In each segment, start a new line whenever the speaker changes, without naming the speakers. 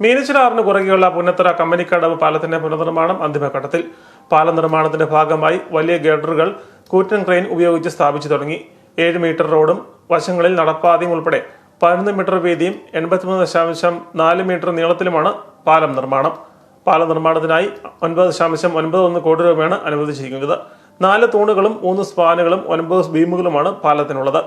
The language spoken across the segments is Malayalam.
മീനച്ചിലാറിന് കുറുകെയുള്ള പുന്നത്തറ കമ്പനിക്കടവ് പാലത്തിന്റെ പുനർനിർമ്മാണം അന്തിമഘട്ടത്തിൽ. പാലം നിർമ്മാണത്തിന്റെ ഭാഗമായി വലിയ ഗഡറുകൾ കൂറ്റൻ ക്രെയിൻ ഉപയോഗിച്ച് സ്ഥാപിച്ചു തുടങ്ങി. ഏഴ് മീറ്റർ റോഡും വശങ്ങളിൽ നടപ്പാതയും ഉൾപ്പെടെ പതിനൊന്ന് മീറ്റർ വീതിയും എൺപത്തിമൂന്ന് ദശാംശം നാല് മീറ്റർ നീളത്തിലുമാണ് പാലം നിർമ്മാണം. പാല നിർമ്മാണത്തിനായി ഒൻപത് ദശാംശം ഒൻപത് ഒന്ന് കോടി രൂപയാണ് അനുവദിച്ചിരിക്കുന്നത്. നാല് തൂണുകളും മൂന്ന് സ്പാനുകളും ഒൻപത് ബീമുകളുമാണ് പാലത്തിനുള്ളത്.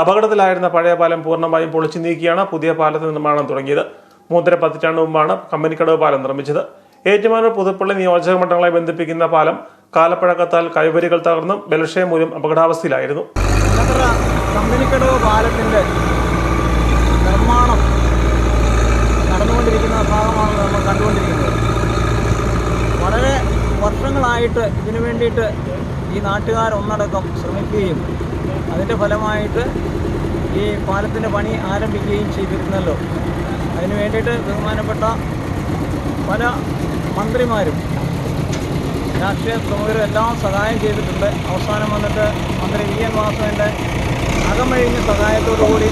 അപകടത്തിലായിരുന്ന പഴയ പാലം പൂർണമായും പൊളിച്ചു നീക്കിയാണ് പുതിയ പാലത്തിന് നിർമ്മാണം തുടങ്ങിയത്. മൂന്നര പതിറ്റാണ്ട് മുമ്പാണ് കമ്പനിക്കടവ് പാലം നിർമ്മിച്ചത്. ഏറ്റുമാനൂർ പുതുപ്പള്ളി നിയോജക മണ്ഡലങ്ങളെ ബന്ധിപ്പിക്കുന്ന പാലം കാലപ്പഴക്കത്താൽ കൈവരികൾ തകർന്നും ബലക്ഷയം മൂലം അപകടാവസ്ഥയിലായിരുന്നു.
കമ്പനിക്കടവ് പാലത്തിന്റെ നിർമ്മാണം നടന്നുകൊണ്ടിരിക്കുന്ന ഭാഗമാണ് നമ്മൾ കണ്ടുകൊണ്ടിരിക്കുന്നത്. വളരെ വർഷങ്ങളായിട്ട് ഇതിനു വേണ്ടിയിട്ട് ഈ നാട്ടുകാർ ഒന്നടക്കം ശ്രമിക്കുകയും അതിന്റെ ഫലമായിട്ട് ഈ പാലത്തിന്റെ പണി ആരംഭിക്കുകയും ചെയ്തിരുന്നല്ലോ. അതിന് വേണ്ടിയിട്ട് ബഹുമാനപ്പെട്ട പല മന്ത്രിമാരും രാഷ്ട്രീയ പ്രമുഖരും എല്ലാം സഹായം ചെയ്തിട്ടുണ്ട്. അവസാനം വന്നിട്ട് മന്ത്രി വി എൻ വാസവന്റെ അകമഴിഞ്ഞ സഹായത്തോടുകൂടി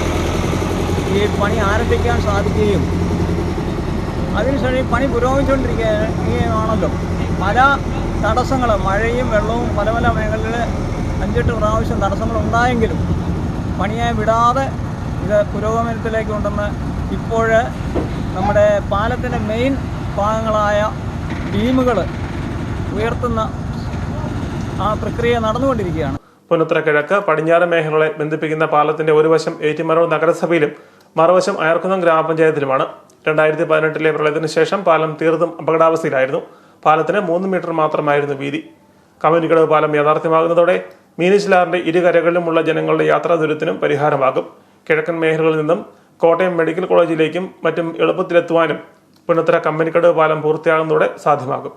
ഈ പണി ആരംഭിക്കാൻ സാധിക്കുകയും അതിനുശേഷം പണി പുരോഗമിച്ചുകൊണ്ടിരിക്കുകയാണല്ലോ. പല തടസ്സങ്ങൾ മഴയും വെള്ളവും പല പല മേഖലകളിൽ അഞ്ചെട്ട് പ്രാവശ്യം തടസ്സങ്ങളുണ്ടായെങ്കിലും പണിയെ വിടാതെ ഇത് പുരോഗമനത്തിലേക്ക് ഉണ്ടെന്ന് ഇപ്പോൾ നമ്മുടെ പാലത്തിന്റെ മെയിൻ ഭാഗങ്ങളായ ബീമുകൾ ഉയർത്തുന്ന ആ പ്രക്രിയ നടന്നുകൊണ്ടിരിക്കുകയാണ്.
പുന്നത്തറ കിഴക്ക് പടിഞ്ഞാറ് മേഖലകളെ ബന്ധിപ്പിക്കുന്ന പാലത്തിന്റെ ഒരു വശം ഏറ്റുമാനൂർ നഗരസഭയിലും മറുവശം അയർക്കുന്നം ഗ്രാമപഞ്ചായത്തിലുമാണ്. രണ്ടായിരത്തി പതിനെട്ടിലെ പ്രളയത്തിന് ശേഷം പാലം തീർത്തും അപകടാവസ്ഥയിലായിരുന്നു. പാലത്തിന് മൂന്ന് മീറ്റർ മാത്രമായിരുന്നു വീതി. കമ്മ്യൂണിക്കടവ് പാലം യാഥാർത്ഥ്യമാകുന്നതോടെ മീനച്ചിലാറിന്റെ ഇരുകരകളിലുമുള്ള ജനങ്ങളുടെ യാത്രാ ദുരിതത്തിനും പരിഹാരമാകും. കിഴക്കൻ മേഖലകളിൽ നിന്നും കോട്ടയം മെഡിക്കൽ കോളേജിലേക്കും മറ്റും എളുപ്പത്തിലെത്തുവാനും പുന്നത്തറ കമ്പനിക്കടവ് പാലം പൂർത്തിയാകുന്നതോടെ സാധ്യമാകും.